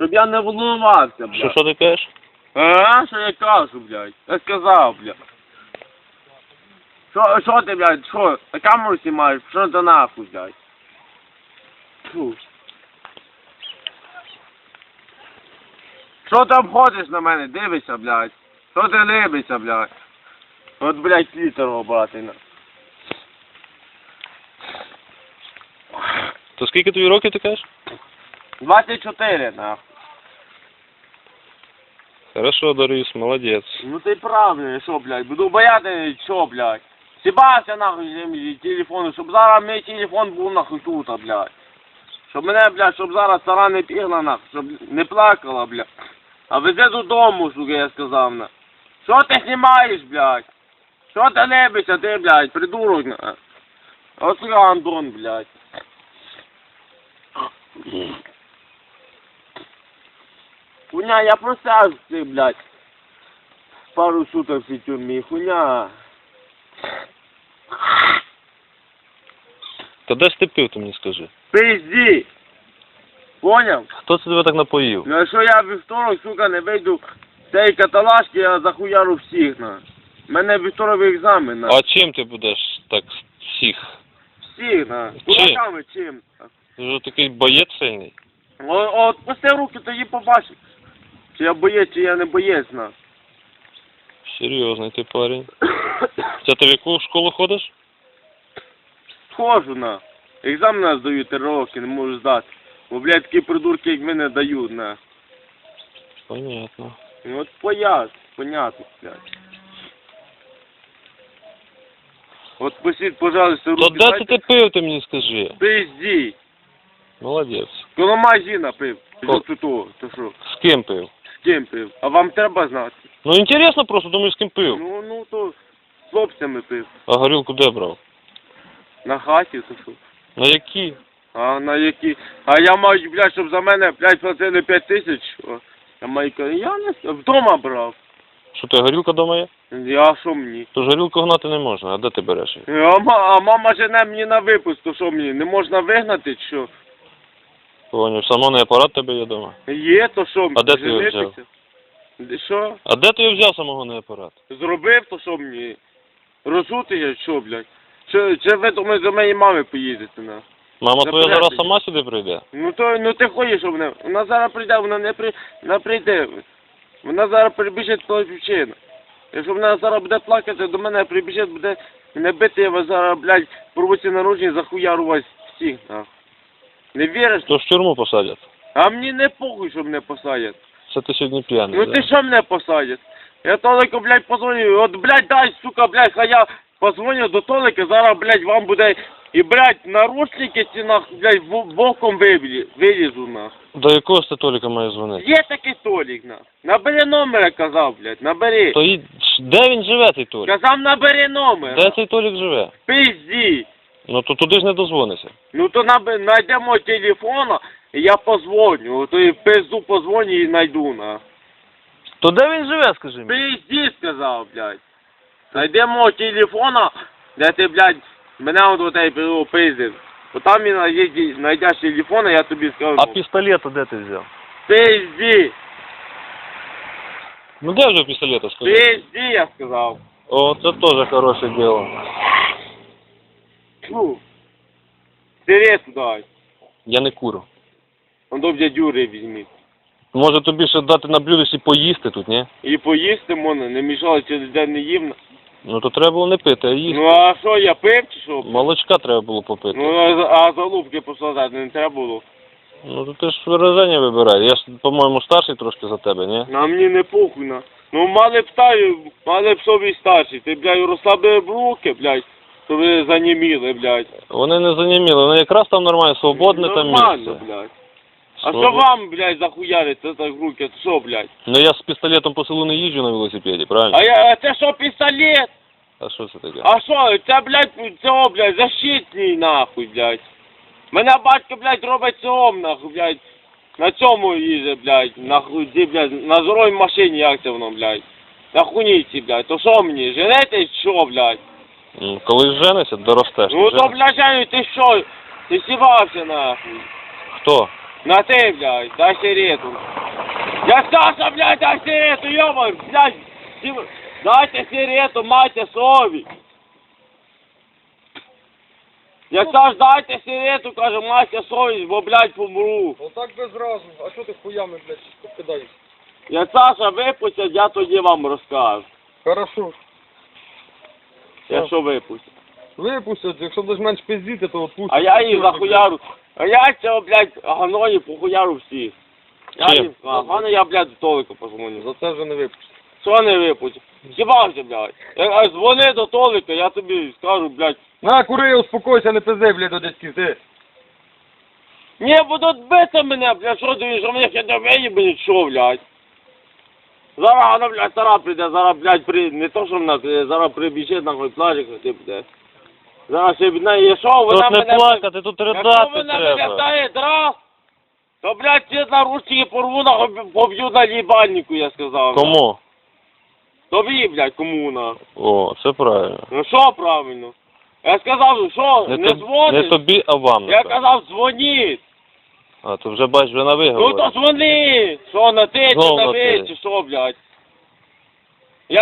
Щоб я не волнувався, блядь. Що, що ти кажеш? А, що я кажу, блядь? Я сказав, блядь. Що, що ти, блядь, що? На камеру знімаєш? Що це нахуй, блядь? Фу. Що там ходиш на мене? Дивишся, блядь. Що ти либишся, блядь? От, блядь, літер обрати на. То скільки тобі років ти кажеш? 24, нахуй. Хорошо, Борис, молодець. Ну ти правильно, що, блядь, буду бояти, що, блядь. Сібався нахуй землі телефону, щоб зараз мій телефон був нахуй тут, блядь. Щоб мене, блядь, щоб зараз стара не пігла нахуй, щоб не плакала, блядь. А везе додому, сука, я сказав на. Що ти знімаєш, блядь? Що ти лебишся, ти, блядь, придурок, на. Ось я Антон, блядь. Хуйня, я просяг ти, блядь. Пару суток в цій тюрмі, хуйня. Та де ж ти пив, ти мені скажи? Пизді! Поняв? Хто це тебе так напоїв? Ну якщо я вівторок, сука, не вийду з цієї каталажки, я захуяру всіх, на. У мене вівторок екзамен, на. А чим ти будеш так всіх? Всіх, на. Кулаками чим? Ти вже такий боєць сильний. О, от пусти руки, тоді побачиш. Чи я боєць, чи я не боєць, на. Серйозний ти парень. Це ти в яку школу ходиш? Схожу, на. Екзамен я здаю три роки, не можу здати. Бо, блядь, такі придурки, як ви не дають, на. Понятно. Ну от пояс, понятно, блядь. От пустіть, пожалуйста, руки. То де це дайте. ти пив, ти мені скажи? Пизді. Молодець. Коло магазина пив. Ко- тут, то, то що? З ким пив? З ким пив? А вам треба знати? Ну інтересно просто, думаю, з ким пив. Ну, ну, то з хлопцями пив. А горілку де брав? На хаті, то що? На які? А на які? А я маю, блядь, щоб за мене, блядь, платили 5 тисяч. О, Я маю, я не вдома брав. Що ти горілка вдома є? Я що мені? То ж горілку гнати не можна, а де ти береш її? А, ма- а мама жене мені на випуск, то що мені? Не можна вигнати, чи що? Поняв, самонний апарат тебе є вдома. Є, то що? А де ти його взяв? Що? А де ти його взяв самогонний апарат? Зробив, то що мені? Розути я, що, блядь? Чи, чи ви думаєте, до моєї мами поїдете, на? Мама твоя зараз сама сюди прийде? Ну то, ну ти ходиш, що вона, вона зараз прийде, вона не при, вона прийде. Вона зараз прибіжить по причину. Якщо вона зараз буде плакати, до мене прибіжить, буде мене бити, я вас зараз, блядь, порвуться народження, захуяру вас всіх, нахуй. Не віриш? То в тюрму посадять. А мені не похуй, що мене посадять. Це ти сьогодні п'яний. Ну да? ти що мене посадять? Я Толику, блядь, позвоню, от, блядь, дай, сука, блядь, хай я позвоню до Толика, зараз, блядь, вам буде, і, блядь, наручники ці, нахуй, блядь, в- боком вилі- вилізу, нахуй. До якого ж ти Толіка має дзвонити? Є такий Толік, нахуй. Набери номер, я казав, блядь, набери. То і... де він живе, цей Толік? Казав, набери номер. Де цей Толік живе? Пизді. Ну то туди ж не дозвонися. Ну то наби, найдемо телефона, і я позвоню, то і в пизду позвоню і найду, нахуй. То де він живе, скажи мені? Пизді, сказав, блядь. Найдемо телефона, де ти, блядь, мене от отай пиздив. Бо там він знайде- знайдеш телефон, я тобі скажу. А пістолет де ти взяв? Пизді, Ну де вже пістолета, скажи? пизді, я сказав. О, це теж хороше діло. Фу. Сирету дай. Я не курю. Он до дядюри візьміть. Може тобі ще дати на блюдечці поїсти тут, ні? І поїсти можна, не мішало, через день не їм. Ну то треба було не пити, а їсти. Ну а що, я пив чи що? Молочка треба було попити. Ну а, а залупки посадати не треба було. Ну то ти ж вираження вибирай. Я ж, по-моєму, старший трошки за тебе, ні? На мені не похуй на. Ну мали б стаю, мали б собі старші. Ти, блядь, розслабили б руки, блядь, то ви заніміли, блядь. Вони не заніміли, вони якраз там нормально, свободне там Нормально, місце. блядь. А що Свобод- вам, блядь, захуяриться так руки? Це що, блядь? Ну я з пістолетом по селу не їжджу на велосипеді, правильно? А я, а це що, пістолет? А що це таке? А що, це, блядь, цього, блядь, защитний, нахуй, блядь. Мене батько, блядь, робить цього, нахуй, блядь. На цьому їздить, блядь, нахуй, ді, блядь, на здоровій машині, як це воно, блядь. На хуніці, блядь, то що мені, женетесь, що, блядь? Ну, Коли женишся, доростеш. Ну ти то, блядь, Женю, ти що? Ти сівався, нахуй. Хто? На ты, блядь, дай сигарету. Я Саша, блядь, дай сигарету, ёбай, блядь. Ти- Дайте сигарету, майте совість. Я Саш, дайте сигарету, каже, майте совість, бо, блядь, помру. Отак без разу. А що ти хуями, блядь, кидаєш? Я Саша випустять, я тоді вам розкажу. Хорошо. Якщо випустять. Випустять, якщо будеш менш пиздіти, то отпустять. А я їх захуяру. А я цього, блядь, ганої похуяру всіх. Я Чим? їм сказав, гано я, блядь, до Толика позвоню. За це вже не випустять. Що не випустять? Хіба ж, блядь? Я кажу, дзвони до Толика, я тобі скажу, блядь. На, кури, успокойся, не пизди, блядь, до дядьків, ти. Не будуть бити мене, блядь, що ти, що мене ще не виїбані, що, блядь? Зараз вона, блядь, стара прийде, зараз, блядь, при... не то, що вона прийде, зараз прибіжить, нахуй плаче, ти буде. Зараз ще від неї, що, вона Тут не мене... плакати, тут Якщо ридати мене треба. виглядає драв, то, блядь, ці наручники порву, нахуй, поб'ю на лібальнику, я сказав. Кому? Тобі, блядь, кому, нахуй. О, це правильно. Ну що правильно? Я сказав, що, не, Не, тоб- дзвониш? не тобі, а вам. Я напевно. казав, дзвоніть. А, то вже бач, вже на Ну виговор. то дзвони. Що, на ти, чи Знов на на ви, ти. чи що, блядь?